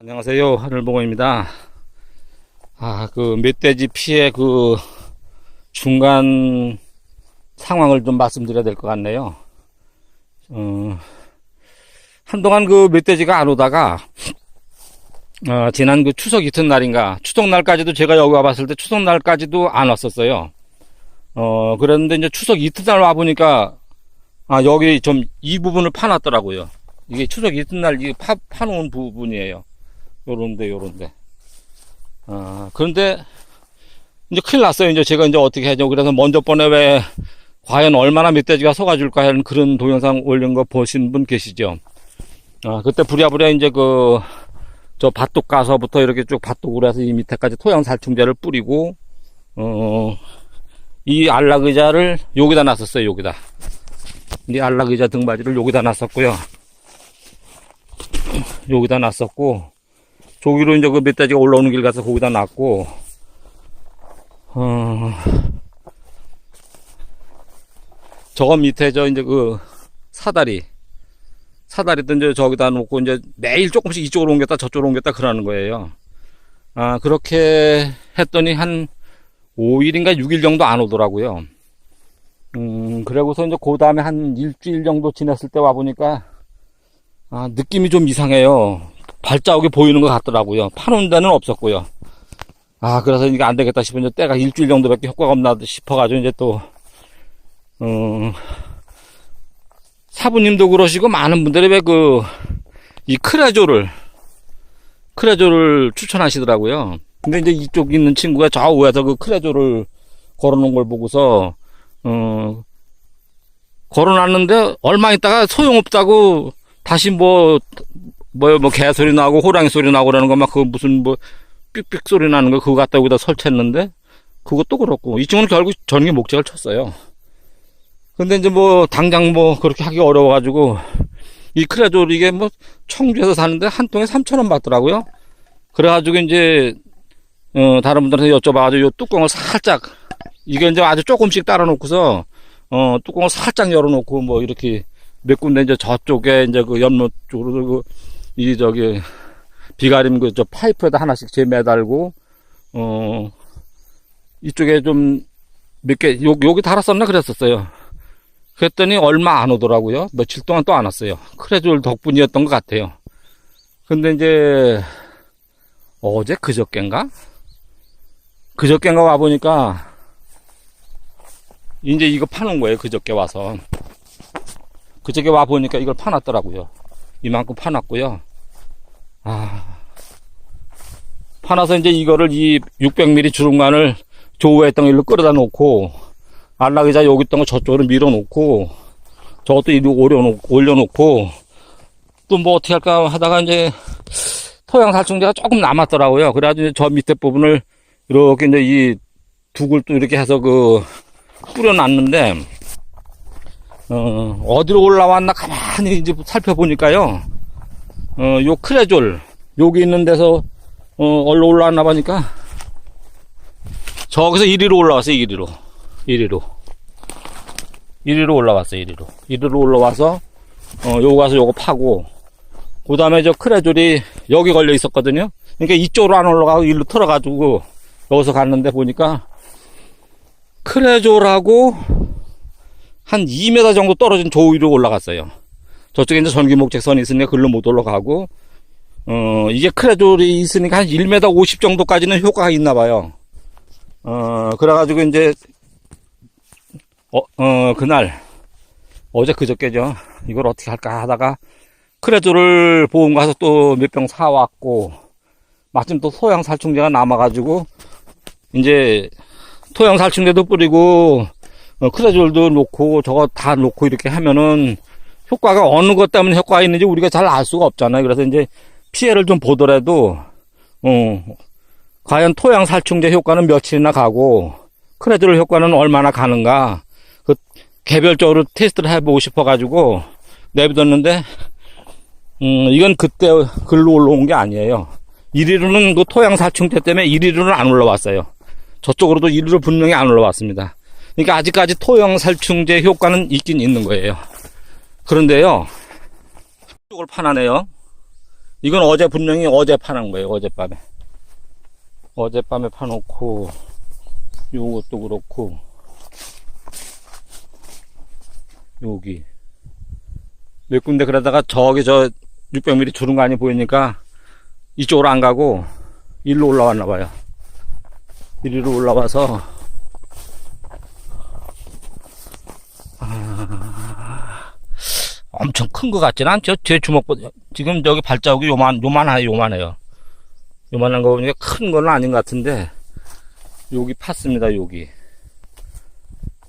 안녕하세요. 하늘봉호입니다. 아, 그, 멧돼지 피해 그, 중간 상황을 좀 말씀드려야 될 것 같네요. 어, 한동안 그 멧돼지가 안 오다가, 어, 지난 그 추석 이튿날인가, 추석날까지도 제가 여기 와봤을 때 추석날까지도 안 왔었어요. 어, 그랬는데 이제 추석 이튿날 와보니까, 아, 여기 좀 이 부분을 파놨더라고요. 이게 추석 이튿날 이 파, 파놓은 부분이에요. 요런데, 요런데. 아, 그런데, 이제 큰일 났어요. 이제 제가 이제 어떻게 하죠. 그래서 먼저 번에 왜, 과연 얼마나 멧돼지가 속아줄까 하는 그런 동영상 올린 거 보신 분 계시죠? 아, 그때 부랴부랴 이제 그, 저 밭독 가서부터 이렇게 쭉 밭독으로 해서 이 밑에까지 토양 살충제를 뿌리고, 어, 이 안락의자를 여기다 놨었어요, 여기다. 이 안락의자 등받이를 여기다 놨었고요. 여기다 놨었고, 저기로 이제 그 멧돼지가 올라오는 길 가서 거기다 놨고, 어, 저거 밑에 저 이제 그 사다리, 사다리도 이제 저기다 놓고 이제 매일 조금씩 이쪽으로 옮겼다 저쪽으로 옮겼다 그러는 거예요. 아, 그렇게 했더니 한 5일인가 6일 정도 안 오더라고요. 음, 그러고서 이제 그 다음에 한 일주일 정도 지났을 때 와보니까, 아, 느낌이 좀 이상해요. 발자국이 보이는 것 같더라고요. 파놓은 데는 없었고요. 아, 그래서 이게 안 되겠다 싶은 이제 때가 일주일 정도밖에 효과가 없나 싶어가지고 이제 또, 어, 사부님도 그러시고 많은 분들이 왜 그, 이 크레조를, 크레조를 추천하시더라고요. 근데 이제 이쪽 있는 친구가 좌우에서 그 크레조를 걸어놓은 걸 보고서, 어, 걸어놨는데 얼마 있다가 소용없다고 다시 뭐, 뭐, 뭐, 개 소리 나고, 호랑이 소리 나고 그러는 거, 막, 그 무슨, 뭐, 삑삑 소리 나는 거, 그거 갖다 여기다 설치했는데, 그것도 그렇고, 이 친구는 결국 전기 목적을 쳤어요. 근데 이제 뭐, 당장 뭐, 그렇게 하기 어려워가지고, 이 크레졸 이게 뭐, 청주에서 사는데 한 통에 3,000원 받더라고요. 그래가지고 이제, 어, 다른 분들한테 여쭤봐가지고, 요 뚜껑을 살짝, 이게 이제 아주 조금씩 따라 놓고서, 어, 뚜껑을 살짝 열어놓고, 뭐, 이렇게, 몇 군데 이제 저쪽에 이제 그 연못 쪽으로 그, 이 저기 비가림 그 저 파이프에다 하나씩 재 매달고 어 이쪽에 좀 몇개요 여기 달았었나 그랬었어요. 그랬더니 얼마 안 오더라고요. 며칠 동안 또 안 왔어요. 크레졸 덕분이었던 것 같아요. 근데 이제 어제 그저께인가 그저께인가 와 보니까 이제 이거 파는 거예요. 그저께 와서 그저께 와 보니까 이걸 파놨더라고요. 이만큼 파놨고요. 아, 파놔서 이제 이거를 이 600mm 주름관을 조우했던 일로 끌어다 놓고, 안락의자 여기 있던 거 저쪽으로 밀어 놓고, 저것도 이리 올려놓고, 올려놓고, 또 뭐 어떻게 할까 하다가 이제 토양 살충제가 조금 남았더라고요. 그래가지고 저 밑에 부분을 이렇게 이제 이 두글 또 이렇게 해서 그 뿌려놨는데, 어, 어디로 올라왔나 가만히 이제 살펴보니까요. 어, 요 크레졸, 여기 있는 데서, 어, 올라왔나 보니까, 저기서 이리로 올라왔어요, 이리로. 이리로. 이리로 올라왔어요, 이리로. 이리로 올라와서, 어, 요거 가서 요거 파고, 그 다음에 저 크레졸이 여기 걸려 있었거든요. 그러니까 이쪽으로 안 올라가고 일로 털어가지고, 여기서 갔는데 보니까, 크레졸하고, 한 2m 정도 떨어진 조 위로 올라갔어요. 저쪽에 이제 전기 목적선이 있으니까 글로 못 올라가고, 어, 이게 크레졸이 있으니까 한 1m 50 정도까지는 효과가 있나 봐요. 어, 그래가지고 이제, 어, 어, 그날, 어제 그저께죠. 이걸 어떻게 할까 하다가, 크레졸을 보험 가서 또 몇 병 사왔고, 마침 또 소양 살충제가 남아가지고, 이제, 토양 살충제도 뿌리고, 어, 크레졸도 놓고, 저거 다 놓고 이렇게 하면은, 효과가 어느 것 때문에 효과가 있는지 우리가 잘 알 수가 없잖아요. 그래서 이제 피해를 좀 보더라도, 어, 과연 토양 살충제 효과는 며칠이나 가고, 크레졸 효과는 얼마나 가는가, 그, 개별적으로 테스트를 해보고 싶어가지고, 내비뒀는데, 음, 이건 그때 글로 올라온 게 아니에요. 이리로는 그 토양 살충제 때문에 이리로는 안 올라왔어요. 저쪽으로도 이리로 분명히 안 올라왔습니다. 그러니까 아직까지 토양 살충제 효과는 있긴 있는 거예요. 그런데요, 이쪽을 파나네요. 이건 어제 분명히 어제 파는 거예요, 어젯밤에. 어젯밤에 파놓고, 요것도 그렇고, 여기. 몇 군데 그러다가 저기 저 600mm 주름간이 보이니까 이쪽으로 안 가고, 일로 올라왔나 봐요. 이리로 올라와서, 엄청 큰 것 같지는 않죠? 제 주먹보다. 지금 저기 발자국이 요만, 요만해요, 요만해요. 요만한 거 보니까 큰 건 아닌 것 같은데, 여기 팠습니다, 여기.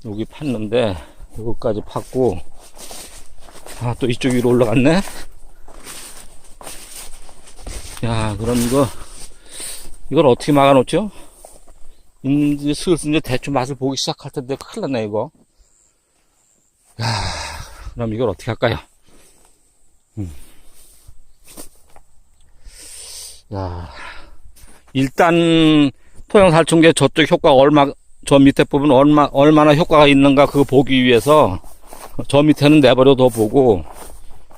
여기 팠는데, 요거까지 팠고, 아, 또 이쪽 위로 올라갔네? 야, 그럼 이거, 이걸 어떻게 막아놓죠? 이제 슬슬 이제 대충 맛을 보기 시작할 텐데, 큰일 났네, 이거. 야, 그럼 이걸 어떻게 할까요? 음. 야, 일단 토양 살충제 저쪽 효과가 얼마 저 밑에 부분 얼마 얼마나 효과가 있는가 그거 보기 위해서 저 밑에는 내버려둬 보고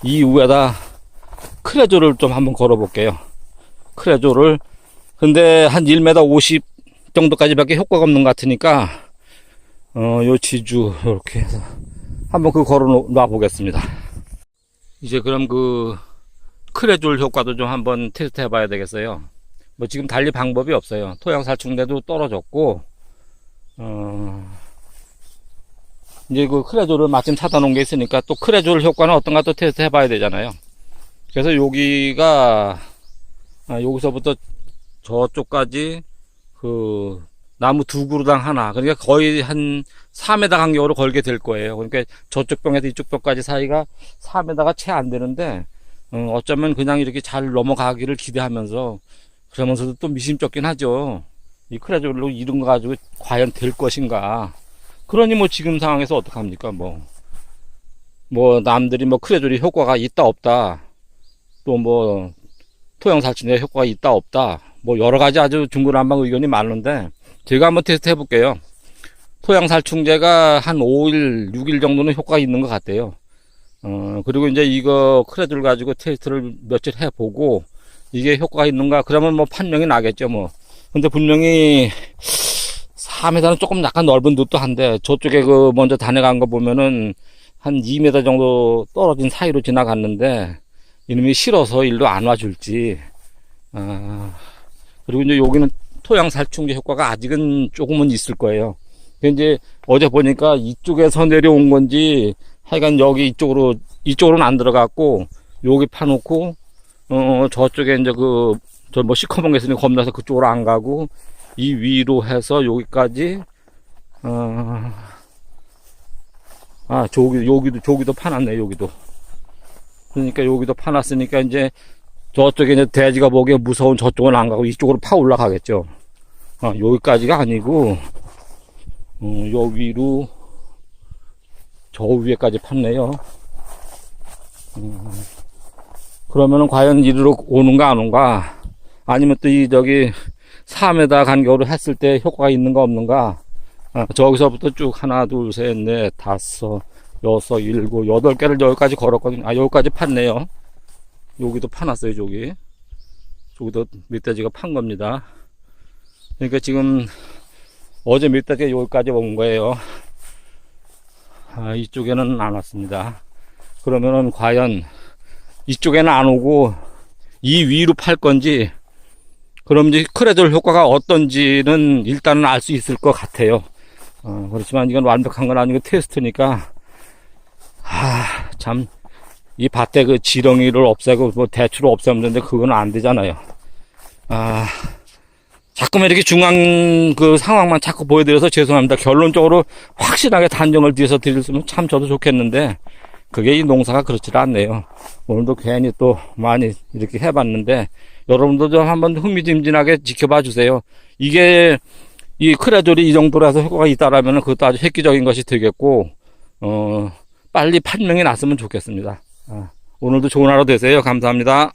이 위에다 크레조를 좀 한번 걸어 볼게요. 크레조를 근데 한 1m 50 정도까지밖에 효과가 없는 것 같으니까 어 요 지주 이렇게 해서 한번 그 걸어 놔 보겠습니다. 이제 그럼 그 크레졸 효과도 좀 한번 테스트 해봐야 되겠어요. 뭐 지금 달리 방법이 없어요. 토양 살충제도 떨어졌고, 어, 이제 그 크레졸을 마침 사다 놓은 게 있으니까 또 크레졸 효과는 어떤가 또 테스트 해봐야 되잖아요. 그래서 여기가, 아, 여기서부터 저쪽까지 그 나무 두 그루당 하나. 그러니까 거의 한 4m 간격으로 걸게 될 거예요. 그러니까 저쪽 병에서 이쪽 병까지 사이가 4m가 채 안 되는데, 어, 어쩌면 그냥 이렇게 잘 넘어가기를 기대하면서, 그러면서도 또 미심쩍긴 하죠. 이 크레졸로 이런 거 가지고 과연 될 것인가. 그러니 뭐 지금 상황에서 어떡합니까, 뭐. 뭐, 남들이 뭐 크레졸이 효과가 있다, 없다. 또 뭐, 토양살충제 효과가 있다, 없다. 뭐, 여러 가지 아주 중구난방 의견이 많은데, 제가 한번 테스트 해볼게요. 토양살충제가 한 5일, 6일 정도는 효과가 있는 것 같아요. 어, 그리고 이제 이거 크레줄 가지고 테스트를 며칠 해보고, 이게 효과가 있는가, 그러면 뭐 판명이 나겠죠, 뭐. 근데 분명히 4m는 조금 약간 넓은 듯도 한데, 저쪽에 그 먼저 다녀간 거 보면은 한 2m 정도 떨어진 사이로 지나갔는데, 이놈이 싫어서 일로 안 와줄지, 아, 그리고 이제 여기는 토양 살충제 효과가 아직은 조금은 있을 거예요. 근데 이제 어제 보니까 이쪽에서 내려온 건지 하여간 여기 이쪽으로 이쪽으로는 안 들어갔고 여기 파놓고 어 저쪽에 이제 그 저 뭐 시커먼 게 있으니 겁나서 그쪽으로 안 가고 이 위로 해서 여기까지 어, 아 저기 여기도 저기도 파놨네 여기도 그러니까 여기도 파놨으니까 이제 저쪽에 이제 돼지가 보기에 무서운 저쪽은 안 가고 이쪽으로 파 올라가겠죠. 아, 여기까지가 아니고, 어, 요 위로, 저 위에까지 팠네요. 음, 그러면은 과연 이리로 오는가 안 오는가? 아니면 또 이 저기 3m 간격으로 했을 때 효과가 있는가 없는가? 아, 저기서부터 쭉 하나, 둘, 셋, 넷, 다섯, 여섯, 일곱, 여덟 개를 여기까지 걸었거든요. 아, 여기까지 팠네요. 여기도 파놨어요, 저기. 저기도 멧돼지가 판 겁니다. 그러니까 지금 어제 멧돼지가 여기까지 온 거예요. 아, 이쪽에는 안 왔습니다. 그러면은 과연 이쪽에는 안 오고 이 위로 팔 건지 그럼 이제 크레졸 효과가 어떤지는 일단은 알 수 있을 것 같아요. 어, 그렇지만 이건 완벽한 건 아니고 테스트니까 아, 참 이 밭에 그 지렁이를 없애고 뭐 대추를 없애면 되는데 그건 안 되잖아요. 아, 자꾸만 이렇게 중앙 그 상황만 자꾸 보여드려서 죄송합니다. 결론적으로 확실하게 단정을 뒤에서 드렸으면 참 저도 좋겠는데 그게 이 농사가 그렇지 않네요. 오늘도 괜히 또 많이 이렇게 해봤는데 여러분도 좀 한번 흥미진진하게 지켜봐 주세요. 이게 이 크레졸이 이 정도라서 효과가 있다라면 그것도 아주 획기적인 것이 되겠고 어 빨리 판명이 났으면 좋겠습니다. 아, 오늘도 좋은 하루 되세요. 감사합니다.